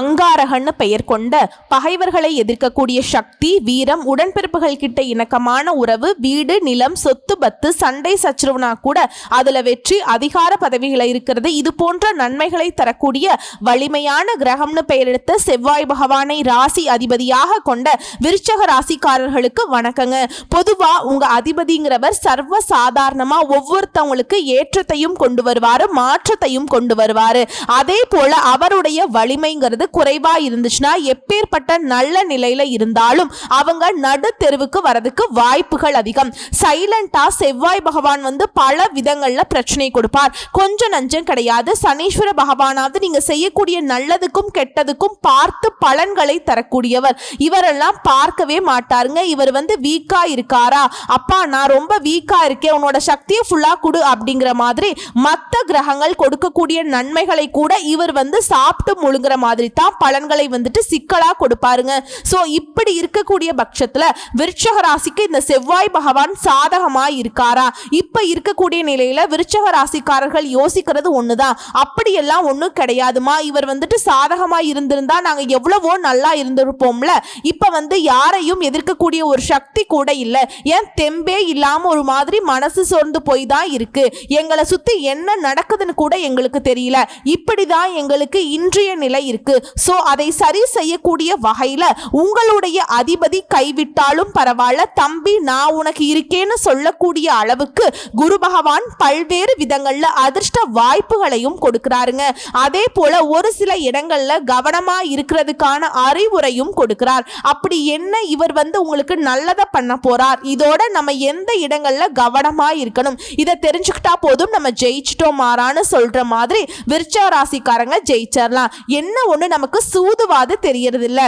அங்காரகன்னு பெயர் கொண்ட பகைவர்களை எதிர்க்கக்கூடிய சக்தி வீரம் உடன்பிறப்புகள் கிட்ட இணக்கமான உறவு வீடு நிலம் சொத்து பத்து சண்டை சச்சரவுனா கூட அதுல வெற்றி அதிகார பதவிகளை இருக்கிறது. இது போன்ற நன்மைகளை தரக்கூடிய வலிமையான கிரகம்னு பெயர் எடுத்த செவ்வாய் பகவானை ராசி அதிபதியாக கொண்ட விருச்சக ராசிக்காரர்களுக்கு வணக்கங்க. பொதுவா உங்க அதிபதிங்கிறவர் சர்வ சாதாரணமா ஒவ்வொருத்தவங்களுக்கு ஏற்றத்தையும் கொண்டு வருவாரு மாற்றத்தையும் கொண்டு வருவாரு. அதே போல அவருடைய வலிமைங்கிறது குறைவா இருந்துச்சுன்னா எப்பேற்பட்ட நல்ல நிலையில இருந்தாலும் அவங்க நடு தெருவுக்கு வரதுக்கு வாய்ப்புகள் அதிகம். சைலண்டா செவ்வாய் பகவான் வந்து பல விதங்கள்ல பிரச்சனை கொடுப்பார். கொஞ்சம் நஞ்சம் கிடையாது. சனீஸ்வர பகவானாவது நீங்க செய்யக்கூடிய நல்லதுக்கும் கெட்டதுக்கும் பார்த்து பலன்களை தரக்கூடியவர். இவரெல்லாம் பார்க்கவே மாட்டாருங்க. இவர் வந்து வீக்கா இருக்காரா? அப்பா நான் ரொம்ப வீக்கா இருக்கேன். உன்னோட சக்தியை ஃபுல்லா கொடு அப்படிங்கிற மாதிரி மற்ற கிரகங்கள் கொடுக்கக்கூடிய நன்மைகளை கூட இவர் வந்து சாப்பிட்டு முழுங்குற மாதிரி தான் பலன்களை வந்துட்டு சிக்கலாக கொடுப்பாருங்க. ஸோ இப்படி இருக்கக்கூடிய பட்சத்தில் விருச்சக ராசிக்கு இந்த செவ்வாய் பகவான் சாதகமாக இருக்காரா? இப்போ இருக்கக்கூடிய நிலையில் விருச்சக ராசிக்காரர்கள் யோசிக்கிறது ஒன்று தான் அப்படியெல்லாம் ஒன்றும் கிடையாதுமா? இவர் வந்துட்டு சாதகமாக இருந்திருந்தா நாங்கள் எவ்வளவோ நல்லா இருந்திருப்போம்ல. இப்போ வந்து யாரையும் எதிர்க்கக்கூடிய ஒரு சக்தி கூட இல்லை. ஏன் தெம்பே இல்லாமல் ஒரு மாதிரி மனசு சோர்ந்து போய் தான் இருக்கு. எங்களை சுற்றி என்ன நடக்குதுன்னு கூட எங்களுக்கு தெரியல. இப்படி தான் எங்களுக்கு இன்றைய நிலை இருக்கு. சோ அதை சரி செய்யக்கூடிய வகையில உங்களுடைய அதிபதி கைவிட்டாலும் பரவாயில்ல. தம்பி நான் உனக்கு இருக்கேன்னு சொல்லக்கூடிய அளவுக்கு குரு பகவான் பல்வேறு விதங்கள்ல அதிர்ஷ்ட வாய்ப்புகளையும் கொடுக்கிறாருங்க. அதே போல ஒரு சில இடங்கள்ல கவனமா இருக்கிறதுக்கான அறிவுரையும் கொடுக்கிறார். அப்படி என்ன இவர் வந்து உங்களுக்கு நல்லதை பண்ண போறார்? இதோட நம்ம எந்த இடங்கள்ல கவனமா இருக்கணும்? இதை தெரிஞ்சுக்கிட்டா போதும் நம்ம ஜெயிச்சிட்டோம் மாறான்னு சொல்ற மாதிரி விருச்ச ராசிக்காரங்க ஜெயிச்சிடலாம் என்ன ஒண்ணு நமக்கு சூதுவாது தெரியறதில்ல.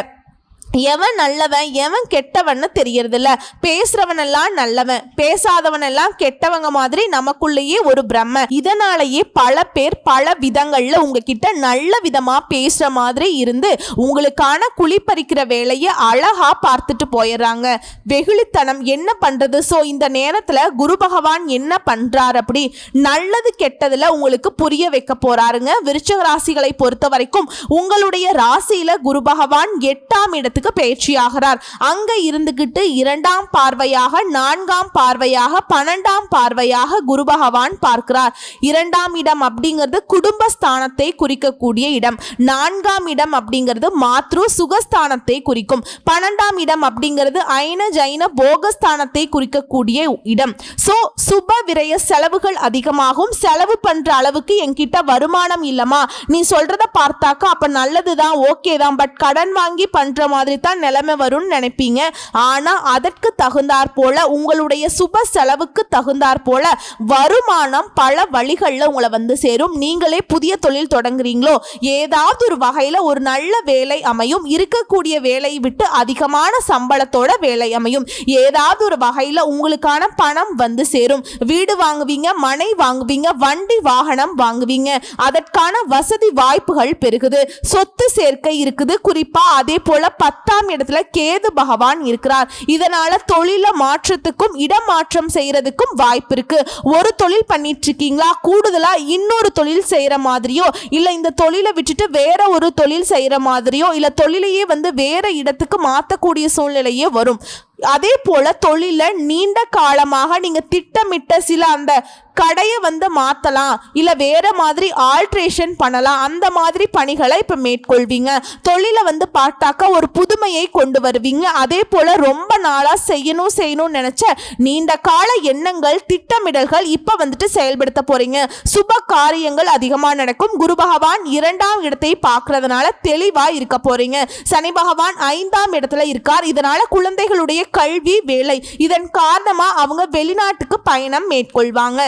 எவன் நல்லவன் எவன் கெட்டவன்னு தெரியறதில்ல. பேசுறவனெல்லாம் நல்லவன் பேசாதவனெல்லாம் கெட்டவங்க மாதிரி நமக்குள்ளேயே ஒரு பிரம்ம. இதனாலேயே பல பேர் பல விதங்கள்ல உங்ககிட்ட நல்ல விதமா பேசுற மாதிரி இருந்து உங்களுக்கான குளிப்பறிக்கிற வேலையை அழகா பார்த்துட்டு போயிடுறாங்க. வெகுளித்தனம் என்ன பண்றது? ஸோ இந்த நேரத்துல குரு பகவான் என்ன பண்றார் அப்படி? நல்லது கெட்டதுல உங்களுக்கு புரிய வைக்க போறாருங்க. விருச்சக ராசிகளை பொறுத்த வரைக்கும் உங்களுடைய ராசியில குரு பகவான் எட்டாம் இடத்துக்கு பயிற்சியாகிறார். அங்க இருந்துகிட்டு இரண்டாம் பார்வையாக நான்காம் பார்வையாக பன்னெண்டாம் பார்வையாக குரு பகவான் பார்க்கிறார். இரண்டாம் இடம் அப்படிங்கிறது குடும்பஸ்தானத்தை குறிக்கக்கூடிய இடம். நான்காம் இடம் அப்படிங்கிறது மாத்ரு சுகஸ்தானத்தை குறிக்கும். பன்னெண்டாம் இடம் அப்படிங்கிறது ஐன ஜைன போகஸ்தானத்தை குறிக்கக்கூடிய இடம். ஸோ சுப விரய செலவுகள் அதிகமாகும். செலவு பண்ற அளவுக்கு என்கிட்ட வருமானம் இல்லமா நீ சொல்றத பார்த்தாக்கா அப்ப நல்லதுதான் ஓகே தான் பட் கடன் வாங்கி பண்ற மாதிரி தான் நிலைமை வரும்னு நினைப்பீங்க. ஆனால் அதற்கு தகுந்தாற் போல உங்களுடைய சுப செலவுக்கு தகுந்தாற் போல வருமானம் பல வழிகளில் உங்களை வந்து சேரும். நீங்களே புதிய தொழில் தொடங்குறீங்களோ ஏதாவது ஒரு வகையில் ஒரு நல்ல வேலை அமையும். இருக்கக்கூடிய வேலையை விட்டு அதிகமான சம்பளத்தோட வேலை அமையும். ஏதாவது ஒரு வகையில் உங்களுக்கான பணம் வந்து சேரும். வீடு வாங்குவீங்க மனை வாங்குவீங்க வண்டி வாகனம் வாங்குவீங்க. அதற்கான வசதி வாய்ப்புகள் பெருகுது. சொத்து சேர்க்கை இருக்குது. குறிப்பாக அதே போல பத்தாம் இடத்துல கேது பகவான் இருக்கிறார். இதனால தொழில மாற்றத்துக்கும் இடமாற்றம் செய்யறதுக்கும் வாய்ப்பு இருக்கு. ஒரு தொழில் பண்ணிட்டு இருக்கீங்களா கூடுதலா இன்னொரு தொழில் செய்யற மாதிரியோ இல்ல இந்த தொழிலை விட்டுட்டு வேற ஒரு தொழில் செய்யற மாதிரியோ இல்ல தொழிலையே வந்து வேற இடத்துக்கு மாத்தக்கூடிய சூழ்நிலையே வரும். அதே போல தொழில நீண்ட காலமாக நீங்க திட்டமிட்ட சில அந்த கடையை வந்து மாத்தலாம். இல்ல வேற மாதிரி ஆல்ட்ரேஷன் பண்ணலாம். அந்த மாதிரி பணிகளை இப்ப மேற்கொள்வீங்க. தொழிலை வந்து பார்த்தாக்கா ஒரு புதுமையை கொண்டு வருவீங்க. அதே போல ரொம்ப நாளா செய்யணும் செய்யணும்னு நினைச்ச நீண்ட கால எண்ணங்கள் திட்டமிடல்கள் இப்ப வந்துட்டு செயல்படுத்த போறீங்க. சுப காரியங்கள் அதிகமா நடக்கும். குரு பகவான் இரண்டாம் இடத்தை பார்க்கறதுனால தெளிவா இருக்க போறீங்க. சனி பகவான் ஐந்தாம் இடத்துல இருக்கார். இதனால குழந்தைகளுடைய கல்வி வேலை. இதன் காரணமா அவங்க வெளிநாட்டுக்கு பயணம் மேற்கொள்வாங்க.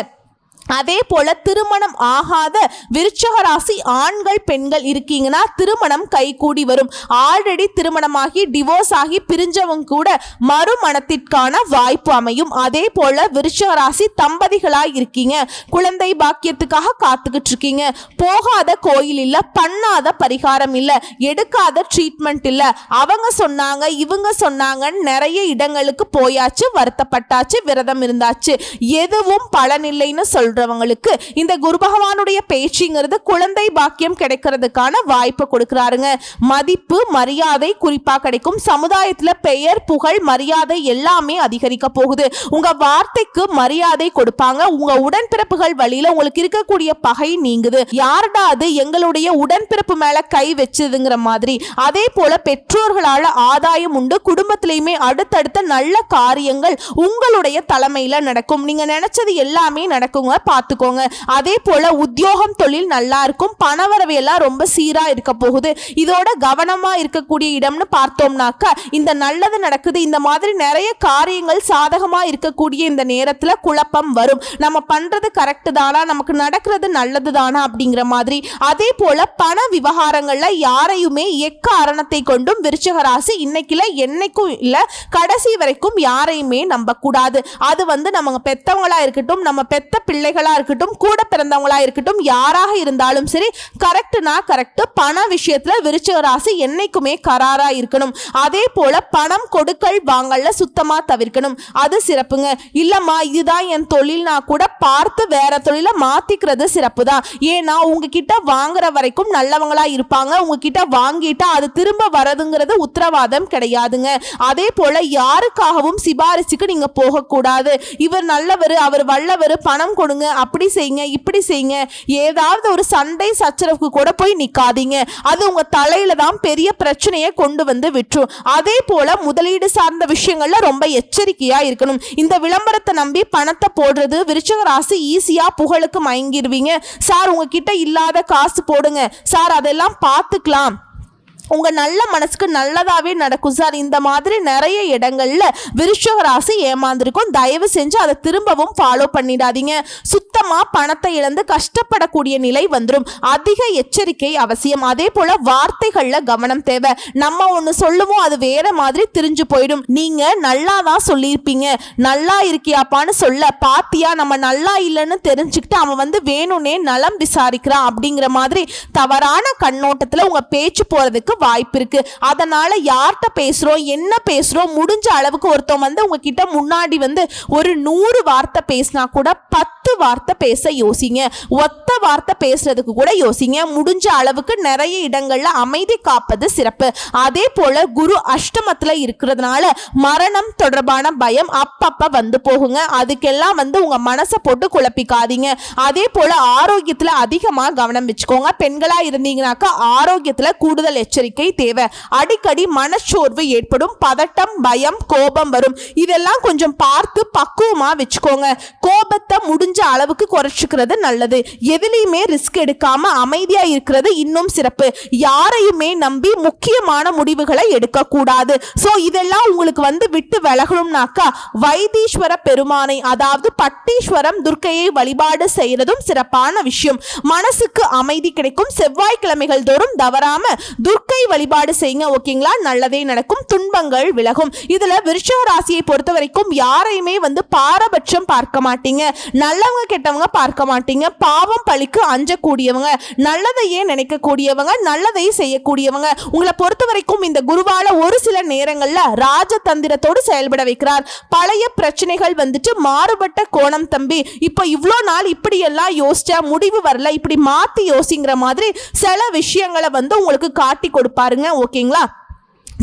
அதே போல திருமணம் ஆகாத விருச்சக ராசி ஆண்கள் பெண்கள் இருக்கீங்கன்னா திருமணம் கைகூடி வரும். ஆல்ரெடி திருமணமாகி டிவோர்ஸ் ஆகி பிரிஞ்சவங்க கூட மறுமணத்திற்கான வாய்ப்பு அமையும். அதே போல விருச்சக ராசி தம்பதிகளாக இருக்கீங்க. குழந்தை பாக்கியத்துக்காக காத்துக்கிட்டு இருக்கீங்க போகாத கோயில் இல்லை பண்ணாத பரிகாரம் இல்லை எடுக்காத ட்ரீட்மெண்ட் இல்லை. அவங்க சொன்னாங்க இவங்க சொன்னாங்கன்னு நிறைய இடங்களுக்கு போயாச்சு வருத்தப்பட்டாச்சு விரதம் இருந்தாச்சு. எதுவும் பலனில்லைன்னு சொல்றோம். சொல்றவங்களுக்கு இந்த குரு பகவானுடைய பேச்சுங்கிறது குழந்தை பாக்கியம் கிடைக்கிறதுக்கான வாய்ப்பு கொடுக்குறாருங்க. மதிப்பு மரியாதை குறிப்பா கிடைக்கும். சமுதாயத்துல பெயர் புகழ் மரியாதை எல்லாமே அதிகரிக்க போகுது. உங்க வார்த்தைக்கு மரியாதை கொடுப்பாங்க. உங்க உடன்பிறப்புகள் வழியில உங்களுக்கு இருக்கக்கூடிய பகை நீங்குது. யாருடா அது? எங்களுடைய உடன்பிறப்பு மேல கை வச்சதுங்கிற மாதிரி. அதே போல பெற்றோர்களால ஆதாயம் உண்டு. குடும்பத்திலையுமே அடுத்தடுத்த நல்ல காரியங்கள் உங்களுடைய தலைமையில நடக்கும். நீங்க நினைச்சது எல்லாமே நடக்குங்க. பார்த்துக்கோங்க. அதே போல உத்தியோகம் தொழில் நல்லா இருக்கும். பணவரவு எல்லாம் ரொம்ப சீராக இருக்க போகுது. இதோட கவனமா இருக்கக்கூடிய இடம்னு பார்த்தோம்னாக்கா இந்த நல்லது நடக்குது. இந்த மாதிரி நிறைய காரியங்கள் சாதகமாக இருக்கக்கூடிய இந்த நேரத்தில் குழப்பம் வரும். நம்ம பண்றது கரெக்ட் தானா? நமக்கு நடக்கிறது நல்லது தானா? அப்படிங்கிற மாதிரி. அதே போல பண விவகாரங்களில் யாரையுமே எக்காரணத்தை கொண்டும் விருச்சக ராசி இன்னைக்குல என்னைக்கும் இல்லை கடைசி வரைக்கும் யாரையுமே நம்பக்கூடாது. அது வந்து நம்ம பெத்தவங்களா இருக்கட்டும் நம்ம பெத்த பிள்ளைகளா இருக்கட்டும் கூட பிறந்தவங்களா இருக்கட்டும் யாராக இருந்தாலும் சரி கரெக்ட்னா கரெக்ட் பண விஷயத்துல விருச்சிக ராசி என்னைக்குமே கராரா இருக்கணும். அதே போல பணம் கொடுக்கல் வாங்கல்ல சுத்தமா தவிர்க்கணும். அது சிறப்புங்க. இல்லம்மா இதுதான் என் தொழில்னா கூட பார்த்து வேற தொழிலை மாத்திக்கிறது சிறப்பு தான் ஏன்னா உங்ககிட்ட வாங்குற வரைக்கும் நல்லவங்களா இருப்பாங்க. உங்ககிட்ட வாங்கிட்டா அது திரும்ப வரதுங்கிறது உத்தரவாதம் கிடையாதுங்க. அதே போல யாருக்காகவும் சிபாரிசுக்கு நீங்க போகக்கூடாது. இவர் நல்லவர் அவர் வல்லவர் பணம் கொடுங்க அப்படி செய்யுங்க இப்படி செய்யுங்க. ஏதாவது ஒரு சண்டை சச்சரவுக்கு கூட போய் நிற்காதீங்க அது உங்கள் தலையில் தான் பெரிய பிரச்சனையை கொண்டு வந்து விட்டுரும். அதே போல் முதலீடு சார்ந்த விஷயங்களில் ரொம்ப எச்சரிக்கையாக இருக்கணும். இந்த விளம்பரத்தை நம்பி பணத்தை போடுறது விருச்சக ராசி ஈஸியாக புகழுக்கு மயங்கிடுவீங்க சார் உங்ககிட்ட இல்லாத காசு போடுங்க. சார் அதெல்லாம் பார்த்துக்கலாம். உங்கள் நல்ல மனசுக்கு நல்லதாகவே நடக்கும் சார். இந்த மாதிரி நிறைய இடங்களில் விருஷக ராசி ஏமாந்துருக்கும். தயவு செஞ்சு அதை திரும்பவும் ஃபாலோ பண்ணிடாதீங்க. சுத்தமாக பணத்தை இழந்து கஷ்டப்படக்கூடிய நிலை வந்துடும் அதிக எச்சரிக்கை அவசியம். அதே போல் வார்த்தைகளில் கவனம் தேவை. நம்ம ஒன்று சொல்லுவோம் அது வேற மாதிரி திரிஞ்சு போயிடும். நீங்கள் நல்லா தான் சொல்லியிருப்பீங்க. நல்லா இருக்கியாப்பான்னு சொல்ல. பாத்தியா நம்ம நல்லா இல்லைன்னு தெரிஞ்சுக்கிட்டு அவன் வந்து வேணும்னே நலம் விசாரிக்கிறான் அப்படிங்கிற மாதிரி தவறான கண்ணோட்டத்தில் உங்கள் பேச்சு போகிறதுக்கு போறதுக்கு வாய்ப்பு இருக்கு. அதனால யார்கிட்ட பேசுறோம் என்ன பேசுறோம் முடிஞ்ச அளவுக்கு ஒருத்தன் வந்து உங்ககிட்ட முன்னாடி வந்து ஒரு நூறு வார்த்தை பேசினா கூட பத்து வார்த்தை பேச யோசிங்க. ஒத்த வார்த்தை பேசுறதுக்கு கூட யோசிங்க. முடிஞ்ச அளவுக்கு நிறைய இடங்கள்ல அமைதி காப்பது சிறப்பு. அதே போல குரு அஷ்டமத்துல இருக்கிறதுனால மரணம் தொடர்பான பயம் அப்பப்ப வந்து போகுங்க. அதுக்கெல்லாம் வந்து உங்க மனசை போட்டு குழப்பிக்காதீங்க. அதே போல ஆரோக்கியத்துல அதிகமா கவனம் வச்சுக்கோங்க. பெண்களா இருந்தீங்கன்னாக்கா ஆரோக்கியத்துல கூடுதல் எச்சரிக்கை தேவை. அடிக்கடி மனச்சோர்வு ஏற்படும். பதட்டம் பயம் கோபம் வரும். இதெல்லாம் கொஞ்சம் பார்த்து பக்குவமா வச்சுக்கோங்க. கோபத்தை முடிஞ்ச அளவுக்கு குறைச்சிக்கிறது நல்லது. எதுலேயுமே ரிஸ்க் எடுக்காம அமைதியா இருக்கிறது இன்னும் சிறப்பு. யாரையுமே நம்பி முக்கியமான முடிவுகளை எடுக்கக்கூடாது. ஸோ இதெல்லாம் உங்களுக்கு வந்து விட்டு விலகணும்னாக்கா வைத்தீஸ்வர பெருமானை அதாவது பட்டீஸ்வரம் துர்க்கையை வழிபாடு செய்யறதும் சிறப்பான விஷயம். மனசுக்கு அமைதி கிடைக்கும். செவ்வாய்க்கிழமைகள் தோறும் தவறாம துர்க்கை வழிபாடு செய்யுங்க ஓகேங்களா? நல்லதே நடக்கும். துன்பங்கள் விலகும். இதுல விருஷ ராசியை பொறுத்த வரைக்கும் யாரையுமே வந்து பாரபட்சம் பார்க்க மாட்டீங்க. நல்ல நல்லவங்க கெட்டவங்க பார்க்க மாட்டீங்க. பாவம் பழிக்கு அஞ்சக்கூடியவங்க நல்லதையே நினைக்கக்கூடியவங்க நல்லதை செய்யக்கூடியவங்க. உங்களை பொறுத்த வரைக்கும் இந்த குருவால ஒரு சில நேரங்களில் ராஜதந்திரத்தோடு செயல்பட வைக்கிறார். பழைய பிரச்சனைகள் வந்துட்டு மாறுபட்ட கோணம் தம்பி. இப்போ இவ்வளோ நாள் இப்படி எல்லாம் யோசிச்சா முடிவு வரல. இப்படி மாற்றி யோசிங்கிற மாதிரி சில விஷயங்களை வந்து உங்களுக்கு காட்டி கொடுப்பாருங்க. ஓகேங்களா?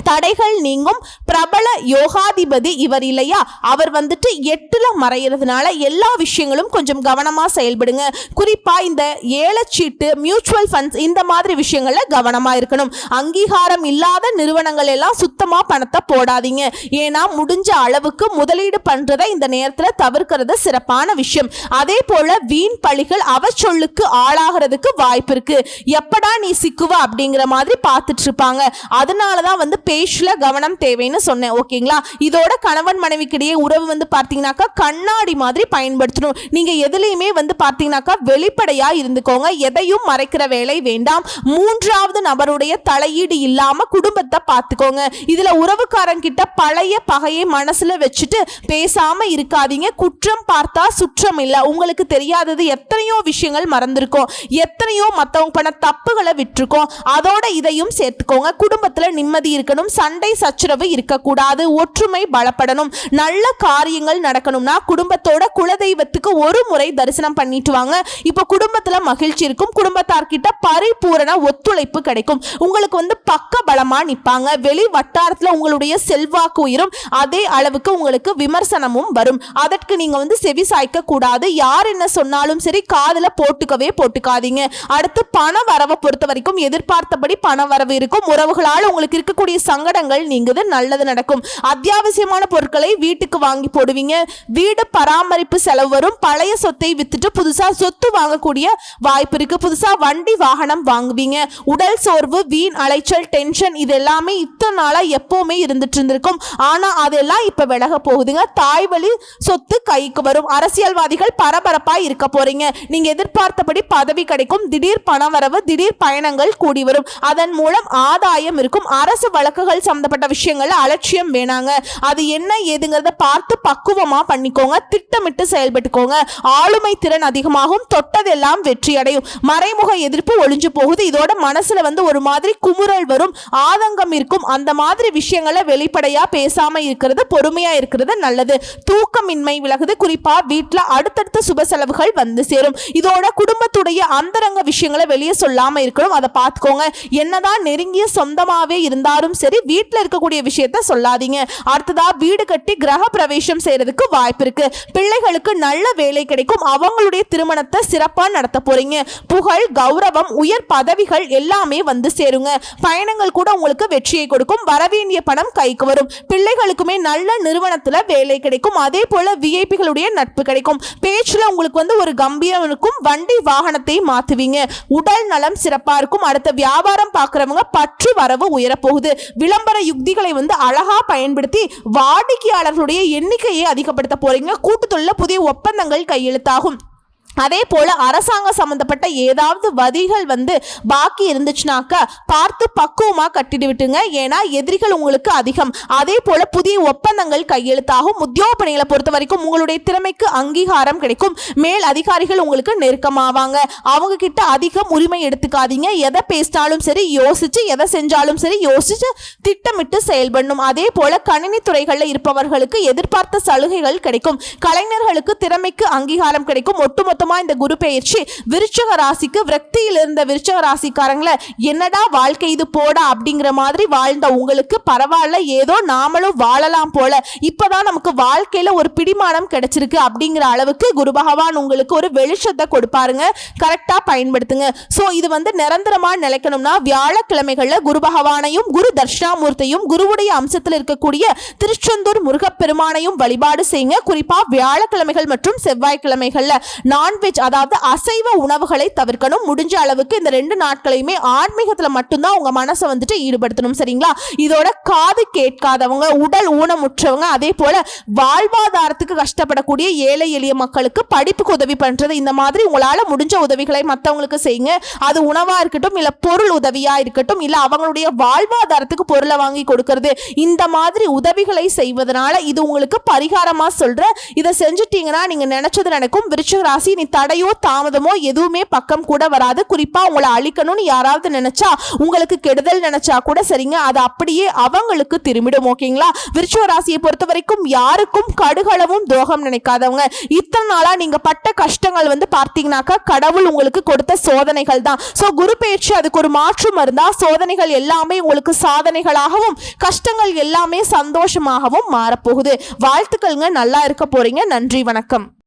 தடைகள் நீங்கும். பிரபல யோகாதிபதி இவர் இல்லையா? அவர் வந்துட்டு எட்டுல மறையிறதுனால எல்லா விஷயங்களும் கொஞ்சம் கவனமா செயல்படுங்க. குறிப்பா இந்த ஏலச்சீட்டு மியூச்சுவல் ஃபண்ட்ஸ் இந்த மாதிரி விஷயங்கள்ல கவனமா இருக்கணும். அங்கீகாரம் இல்லாத நிறுவனங்கள் எல்லாம் சுத்தமா பணத்தை போடாதீங்க. ஏன்னா முடிஞ்ச அளவுக்கு முதலீடு பண்றதை இந்த நேரத்துல தவிர்க்கிறது சிறப்பான விஷயம். அதே போல வீண் பழிகள் அவச்சொல்லுக்கு ஆளாகிறதுக்கு வாய்ப்பு இருக்கு. எப்படா நீ சிக்குவ அப்படிங்கிற மாதிரி பார்த்துட்டு இருப்பாங்க. அதனாலதான் வந்து பேஜில் கவனம் தேவைன்னு சொன்னேன் ஓகேங்களா? இதோட கணவன் மனைவிக்கிடையே உறவு வந்து பார்த்தீங்கன்னாக்கா கண்ணாடி மாதிரி பயன்படுத்தணும். நீங்கள் எதுலேயுமே வந்து பார்த்தீங்கன்னாக்கா வெளிப்படையாக இருந்துக்கோங்க. எதையும் மறைக்கிற வேலை வேண்டாம். மூன்றாவது நபருடைய தலையீடு இல்லாமல் குடும்பத்தை பார்த்துக்கோங்க. இதில் உறவுக்காரங்கிட்ட பழைய பகையை மனசில் வச்சுட்டு பேசாமல் இருக்காதீங்க. குற்றம் பார்த்தா சுற்றம் இல்லை. உங்களுக்கு தெரியாதது எத்தனையோ விஷயங்கள் மறந்துருக்கோம். எத்தனையோ மற்றவங்க பண்ண தப்புகளை விட்டுருக்கோம். அதோட இதையும் சேர்த்துக்கோங்க. குடும்பத்தில் நிம்மதி இருக்க இருக்கணும் சண்டை சச்சரவு இருக்கக்கூடாது ஒற்றுமை பலப்படணும் நல்ல காரியங்கள் நடக்கணும்னா குடும்பத்தோட குலதெய்வத்துக்கு ஒரு முறை தரிசனம் பண்ணிட்டு வாங்க. இப்போ குடும்பத்தில் மகிழ்ச்சி இருக்கும் குடும்பத்தார்கிட்ட பரிபூரண ஒத்துழைப்பு கிடைக்கும். உங்களுக்கு வந்து பக்க பலமாக நிற்பாங்க வெளி வட்டாரத்தில் உங்களுடைய செல்வாக்கு உயரும் அதே அளவுக்கு உங்களுக்கு விமர்சனமும் வரும். அதற்கு நீங்கள் வந்து செவி சாய்க்க கூடாது யார் என்ன சொன்னாலும் சரி காதில் போட்டுக்கவே போட்டுக்காதீங்க. அடுத்து பண வரவை பொறுத்த வரைக்கும் எதிர்பார்த்தபடி பண வரவு இருக்கும் உறவுகளால் உங்களுக்கு இருக்கக்கூடிய சங்கடங்கள் நீங்குது நல்லது நடக்கும். அத்தியாவசியமான பொருட்களை வீட்டுக்கு வாங்கி போடுவீங்க. வீடு பராமரிப்பு செலவு வரும். பழைய சொத்தை வித்துட்டு புதுசா சொத்து வாங்கக்கூடிய வாய்ப்பு இருக்கு. புதுசா வண்டி வாகனம் வாங்குவீங்க. உடல் சோர்வு வீண் அலைச்சல் டென்ஷன் இது எல்லாமே இத்தனை நாளா எப்பவுமே இருந்துட்டு இருந்திருக்கும். ஆனா அதெல்லாம் இப்ப விலக போகுதுங்க. தாய் வழி சொத்து கைக்கு வரும். அரசியல்வாதிகள் பரபரப்பா இருக்க போறீங்க. நீங்க எதிர்பார்த்தபடி பதவி கிடைக்கும். திடீர் பணவரவு திடீர் பயணங்கள் கூடி வரும். அதன் மூலம் ஆதாயம் இருக்கும். அரசு வழக்குகள் சம்மந்தப்பட்ட விஷயங்கள் அலட்சியம் வேணாங்க. அது என்ன ஏதுங்கிறத பார்த்து பக்குவமாக பண்ணிக்கோங்க. திட்டமிட்டு செயல்பட்டுக்கோங்க. ஆளுமை திறன் அதிகமாகும். தொட்டதெல்லாம் வெற்றி அடையும் மறைமுக எதிர்ப்பு ஒளிஞ்சு போகுது. இதோட மனசுல வந்து ஒரு மாதிரி குமுறல் வரும். ஆதங்கம் இருக்கும். அந்த மாதிரி விஷயங்களை வெளிப்படையா பேசாம இருக்கிறது பொறுமையா இருக்கிறது நல்லது. தூக்கமின்மை விலகுது. குறிப்பா வீட்டில் அடுத்தடுத்த சுப செலவுகள் வந்து சேரும். இதோட குடும்பத்துடைய அந்தரங்க விஷயங்களை வெளியே சொல்லாம இருக்கணும். அதை பார்த்துக்கோங்க. என்னதான் நெருங்கிய சொந்தமாவே இருந்தாலும் சரி வீட்டில் இருக்கக்கூடிய விஷயத்த சொல்லாதீங்க. அடுத்ததா வீடு கட்டி கிரக பிரவேசம் செய்யறதுக்கு வாய்ப்பு இருக்கு. பிள்ளைகளுக்கு நல்ல வேலை கிடைக்கும். அவங்களுடைய திருமணத்தை சிறப்பா நடத்த போறீங்க. புகழ் கௌரவம் உயர் பதவிகள் எல்லாமே வந்து சேருங்க. பயணங்கள் கூட உங்களுக்கு வெற்றியை கொடுக்கும். வரவேண்டிய பணம் கைக்கு வரும். பிள்ளைகளுக்குமே நல்ல நிறுவனத்துல வேலை கிடைக்கும். அதே போல விஐபிகளுடைய நட்பு கிடைக்கும். பேச்சுல உங்களுக்கு வந்து ஒரு கம்பீரம் இருக்கும் வண்டி வாகனத்தை மாத்துவீங்க. உடல் நலம் சிறப்பா இருக்கும். அடுத்த வியாபாரம் பார்க்கறவங்க பற்று வரவு உயரப்போகுது. விளம்பர யுக்திகளை வந்து அழகா பயன்படுத்தி வாடிக்கையாளர்களுடைய எண்ணிக்கையை அதிகப்படுத்த போறீங்க. கூட்டுத்தொழில புதிய ஒப்பந்தங்கள் கையெழுத்தாகும். அதே போல அரசாங்கம் சம்மந்தப்பட்ட ஏதாவது வரிகள் வந்து பாக்கி இருந்துச்சுனாக்கா பார்த்து பக்குவமாக கட்டிட்டு விட்டுங்க. ஏன்னா எதிரிகள் உங்களுக்கு அதிகம். அதே போல புதிய ஒப்பந்தங்கள் கையெழுத்தாகும். உத்தியோக பணிகளை பொறுத்த வரைக்கும் உங்களுடைய திறமைக்கு அங்கீகாரம் கிடைக்கும். மேல் அதிகாரிகள் உங்களுக்கு நெருக்கமாவாங்க. அவங்க கிட்ட அதிகம் உரிமை எடுத்துக்காதீங்க. எதை பேசினாலும் சரி யோசிச்சு எதை செஞ்சாலும் சரி யோசிச்சு திட்டமிட்டு செயல்படணும். அதே போல கணினி துறைகளில் இருப்பவர்களுக்கு எதிர்பார்த்த சலுகைகள் கிடைக்கும். கலைஞர்களுக்கு திறமைக்கு அங்கீகாரம் கிடைக்கும். ஒட்டுமொத்த மொத்தமாக இந்த குரு பெயர்ச்சி விருச்சக ராசிக்கு விரக்தியில் இருந்த விருச்சக ராசிக்காரங்களை என்னடா வாழ்க்கை இது போடா அப்படிங்கிற மாதிரி வாழ்ந்த உங்களுக்கு பரவாயில்ல ஏதோ நாமளும் வாழலாம் போல. இப்போதான் நமக்கு வாழ்க்கையில ஒரு பிடிமானம் கிடைச்சிருக்கு அப்படிங்கிற அளவுக்கு குரு பகவான் உங்களுக்கு ஒரு வெளிச்சத்தை கொடுப்பாருங்க. கரெக்டா பயன்படுத்துங்க. சோ இது வந்து நிரந்தரமா நிலைக்கணும்னா வியாழக்கிழமைகள்ல குரு பகவானையும் குரு தர்ஷனாமூர்த்தியும் குருவுடைய அம்சத்தில் இருக்கக்கூடிய திருச்செந்தூர் முருகப்பெருமானையும் வழிபாடு செய்யுங்க. குறிப்பாக வியாழக்கிழமைகள் மற்றும் செவ்வாய்க்கிழமைகள்ல. நான்வெஜ் அதாவது அசைவ உணவுகளை தவிர்க்கணும். முடிஞ்ச அளவுக்கு இந்த ரெண்டு நாட்களையுமே ஆன்மீகத்தில் மட்டும்தான் உங்கள் மனசை வந்துட்டு ஈடுபடுத்தணும் சரிங்களா? இதோட காது கேட்காதவங்க உடல் ஊனமுற்றவங்க அதே போல வாழ்வாதாரத்துக்கு கஷ்டப்படக்கூடிய ஏழை எளிய மக்களுக்கு படிப்புக்கு உதவி பண்றது இந்த மாதிரி உங்களால முடிஞ்ச உதவிகளை மற்றவங்களுக்கு செய்யுங்க. அது உணவா இருக்கட்டும் இல்ல பொருள் உதவியா இருக்கட்டும் இல்ல அவங்களுடைய வாழ்வாதாரத்துக்கு பொருளை வாங்கி கொடுக்கறது இந்த மாதிரி உதவிகளை செய்வதனால இது உங்களுக்கு பரிகாரமா சொல்றேன். இதை செஞ்சுட்டீங்கன்னா நீங்க நினைச்சது நடக்கும். விருச்சிக ராசி நீ தடையோ தாமதமோ எதுவுமே பக்கம் கூட வராது. குறிப்பா உங்களை அழிக்கணும்னு யாராவது நினைச்சா உங்களுக்கு கெடுதல் நினைச்சா கூட சரிங்க. அது அப்படியே அவங்களுக்கு திரும்பிடும் ஓகேங்களா? விருச்சிக ராசியை பொறுத்த வரைக்கும் யாருக்கும் கடுகளவும் துரோகம் நினைக்காதவங்க. இத்தனை நாளா நீங்க பட்ட கஷ்டங்கள் வந்து பார்த்தீங்கன்னாக்கா கடவுள் உங்களுக்கு கொடுத்த சோதனைகள் தான். ஸோ குரு பயிற்சி அதுக்கு ஒரு மாற்றம் மருந்தா? சோதனைகள் எல்லாமே உங்களுக்கு சாதனைகளாகவும் கஷ்டங்கள் எல்லாமே சந்தோஷமாகவும் மாறப்போகுது. வாழ்த்துக்கள்ங்க. நல்லா இருக்க போறீங்க. நன்றி. வணக்கம்.